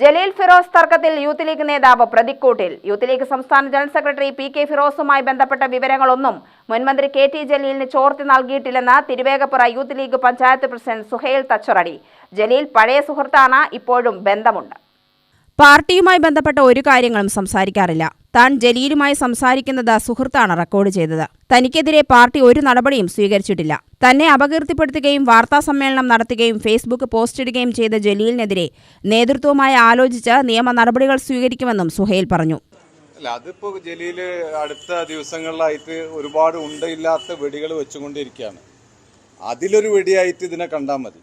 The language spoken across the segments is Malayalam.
ജലീൽ ഫിറോസ് തർക്കത്തിൽ യൂത്ത് ലീഗ് നേതാവ് പ്രതിക്കൂട്ടിൽ. യൂത്ത് ലീഗ് സംസ്ഥാന ജനറൽ സെക്രട്ടറി പി കെ ഫിറോസുമായി ബന്ധപ്പെട്ട വിവരങ്ങളൊന്നും മുൻമന്ത്രി കെ ടി ജലീലിന് ചോർത്തി നൽകിയിട്ടില്ലെന്ന് Thiruvegappura youth league panchayat president Suhail Thacharadi. Jaleel പഴയ സുഹൃത്താണ് ഇപ്പോഴും ബന്ധമുണ്ട്. പാർട്ടിയുമായി ബന്ധപ്പെട്ട ഒരു കാര്യങ്ങളും സംസാരിക്കാറില്ല. താൻ ജലീലുമായി സംസാരിക്കുന്നത് സുഹൃത്താണ് റെക്കോർഡ് ചെയ്തത്. തനിക്കെതിരെ പാർട്ടി ഒരു നടപടിയും സ്വീകരിച്ചിട്ടില്ല. തന്നെ അപകീർത്തിപ്പെടുത്തുകയും വാർത്താ സമ്മേളനം നടത്തുകയും ഫേസ്ബുക്ക് പോസ്റ്റിടുകയും ചെയ്ത ജലീലിനെതിരെ നേതൃത്വവുമായി ആലോചിച്ച് നിയമ നടപടികൾ സ്വീകരിക്കുമെന്നും സുഹേൽ പറഞ്ഞു. അല്ല അതിപ്പോ ജലീൽ അടുത്ത ദിവസങ്ങളിലായിട്ട് ഒരുപാട് ഉണ്ടയില്ലാത്ത വെടികൾ വെച്ചുകൊണ്ടിരിക്കുകയാണ്. അതിലൊരു വെടിയായിട്ട് ഇതിനെ കണ്ടാൽ മതി.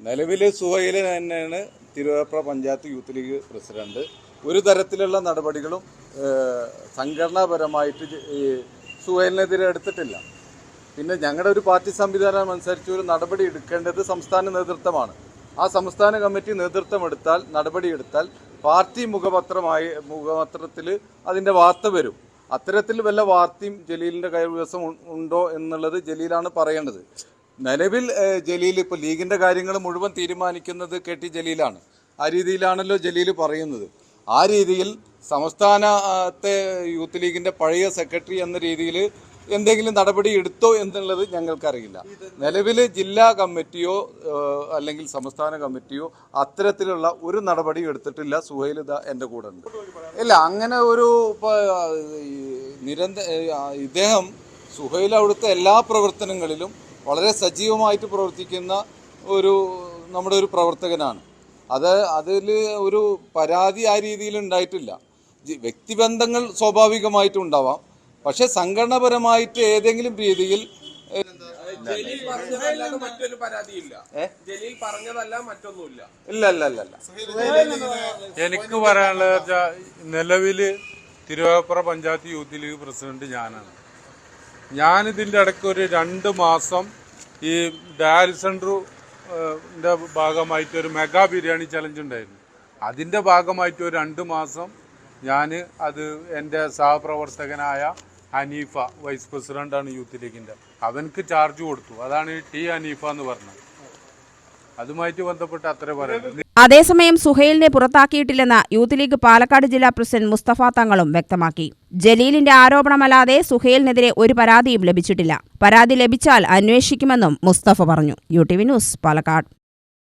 നിലവിൽ സുഹൈൽ തന്നെയാണ് Thiruvegappura panchayat youth league president. ഒരു തരത്തിലുള്ള നടപടികളും സംഘടനാപരമായിട്ട് ഈ സുഹൈലിനെതിരെ എടുത്തിട്ടില്ല. പിന്നെ ഞങ്ങളുടെ ഒരു പാർട്ടി സംവിധാനം അനുസരിച്ച് ഒരു നടപടി എടുക്കേണ്ടത് സംസ്ഥാന നേതൃത്വമാണ്. ആ സംസ്ഥാന കമ്മിറ്റി നേതൃത്വം എടുത്താൽ നടപടി എടുത്താൽ പാർട്ടി മുഖപത്രമായി മുഖപത്രത്തിൽ അതിന്റെ വാർത്ത വരും. അത്തരത്തിൽ വല്ല വാർത്തയും ജലീലിന്റെ കൈവശം ഉണ്ടോ എന്നുള്ളത് ജലീലാണ് പറയേണ്ടത്. നിലവിൽ ജലീൽ ഇപ്പോൾ ലീഗിന്റെ കാര്യങ്ങൾ മുഴുവൻ തീരുമാനിക്കുന്നത് കെ ടി ജലീലാണ്. ആ രീതിയിലാണല്ലോ ജലീൽ പറയുന്നത്. ആ രീതിയിൽ സംസ്ഥാനത്തെ യൂത്ത് ലീഗിന്റെ പഴയ സെക്രട്ടറി എന്ന രീതിയിൽ എന്തെങ്കിലും നടപടി എടുത്തോ എന്നുള്ളത് ഞങ്ങൾക്കറിയില്ല. നിലവിൽ ജില്ലാ കമ്മിറ്റിയോ അല്ലെങ്കിൽ സംസ്ഥാന കമ്മിറ്റിയോ അത്തരത്തിലുള്ള ഒരു നടപടി എടുത്തിട്ടില്ല സുഹൈൽ ഇതാ എന്റെ കൂടെ ഉണ്ട്. ഇല്ല അങ്ങനെ ഒരു നിരന്തര ഇദ്ദേഹം സുഹൈൽ അവിടുത്തെ എല്ലാ പ്രവർത്തനങ്ങളിലും വളരെ സജീവമായിട്ട് പ്രവർത്തിക്കുന്ന ഒരു നമ്മുടെ ഒരു പ്രവർത്തകനാണ്. അത് അതിൽ ഒരു പരാതി ആ രീതിയിൽ ഉണ്ടായിട്ടില്ല. വ്യക്തിബന്ധങ്ങൾ സ്വാഭാവികമായിട്ടും ഉണ്ടാവാം. പക്ഷെ സംഘടനപരമായിട്ട് ഏതെങ്കിലും രീതിയിൽ ജലീൽ മറ്റൊരു പരാതിയില്ല. ജലീൽ പറഞ്ഞതല്ല മറ്റൊന്നുമില്ല. ഇല്ല ഇല്ല ഇല്ല എനിക്ക് പറയാനുള്ളത് നിലവിൽ Thiruvegappura panchayat youth league president ഞാനാണ്. ഞാനിതിന്റെ ഇടയ്ക്ക് ഒരു രണ്ട് മാസം ഈ ഡയാൽ സെന്ററിന്റെ ഭാഗമായിട്ട് ഒരു മെഗാ ബിരിയാണി ചലഞ്ച് ഉണ്ടായിരുന്നു. അതിന്റെ ഭാഗമായിട്ട് ഒരു രണ്ട് മാസം ഞാൻ അത് എന്റെ സഹപ്രവർത്തകനായ ഹനീഫ വൈസ് പ്രസിഡന്റാണ് യൂത്ത് ലീഗിന്റെ അവനക്ക് ചാർജ് കൊടുത്തു. അതാണ് ടി ഹനീഫ എന്ന് പറഞ്ഞത്. അതേസമയം സുഹൈലിനെ പുറത്താക്കിയിട്ടില്ലെന്ന് യൂത്ത് ലീഗ് പാലക്കാട് ജില്ലാ പ്രസിഡന്റ് മുസ്തഫ തങ്ങളും വ്യക്തമാക്കി. ജലീലിന്റെ ആരോപണമല്ലാതെ സുഹൈലിനെതിരെ ഒരു പരാതിയും ലഭിച്ചിട്ടില്ല. പരാതി ലഭിച്ചാൽ അന്വേഷിക്കുമെന്നും മുസ്തഫ പറഞ്ഞു. U T V news Palakkad.